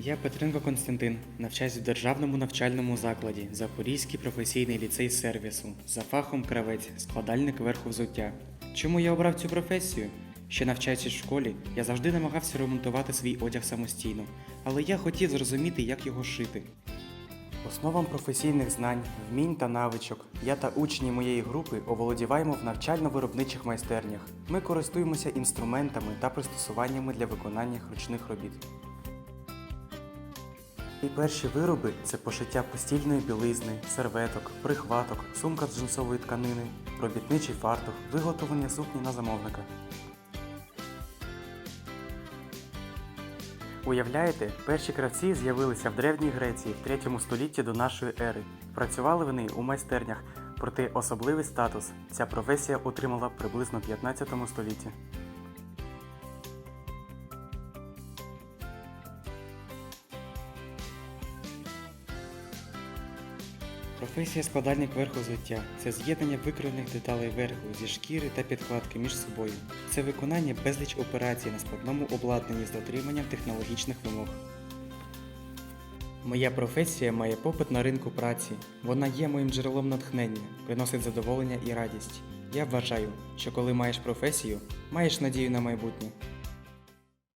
Я Петренко Константин, навчаюсь в державному навчальному закладі Запорізький професійний ліцей сервісу за фахом кравець, складальник верху взуття. Чому я обрав цю професію? Ще навчаючись в школі, я завжди намагався ремонтувати свій одяг самостійно, але я хотів зрозуміти, як його шити. Основам професійних знань, вмінь та навичок я та учні моєї групи оволодіваємо в навчально-виробничих майстернях. Ми користуємося інструментами та пристосуваннями для виконання ручних робіт. І перші вироби це пошиття постільної білизни, серветок, прихваток, сумка з джинсової тканини, робітничий фартух, виготовлення сукні на замовника. Уявляєте, перші кравці з'явилися в Древній Греції в 3 столітті до нашої ери. Працювали вони у майстернях, проте особливий статус ця професія отримала приблизно в 15 столітті. Професія складальник верху взуття це з'єднання викривлених деталей верху зі шкіри та підкладки між собою. Це виконання безліч операцій на складному обладнанні з дотриманням технологічних вимог. Моя професія має попит на ринку праці. Вона є моїм джерелом натхнення, приносить задоволення і радість. Я вважаю, що коли маєш професію, маєш надію на майбутнє.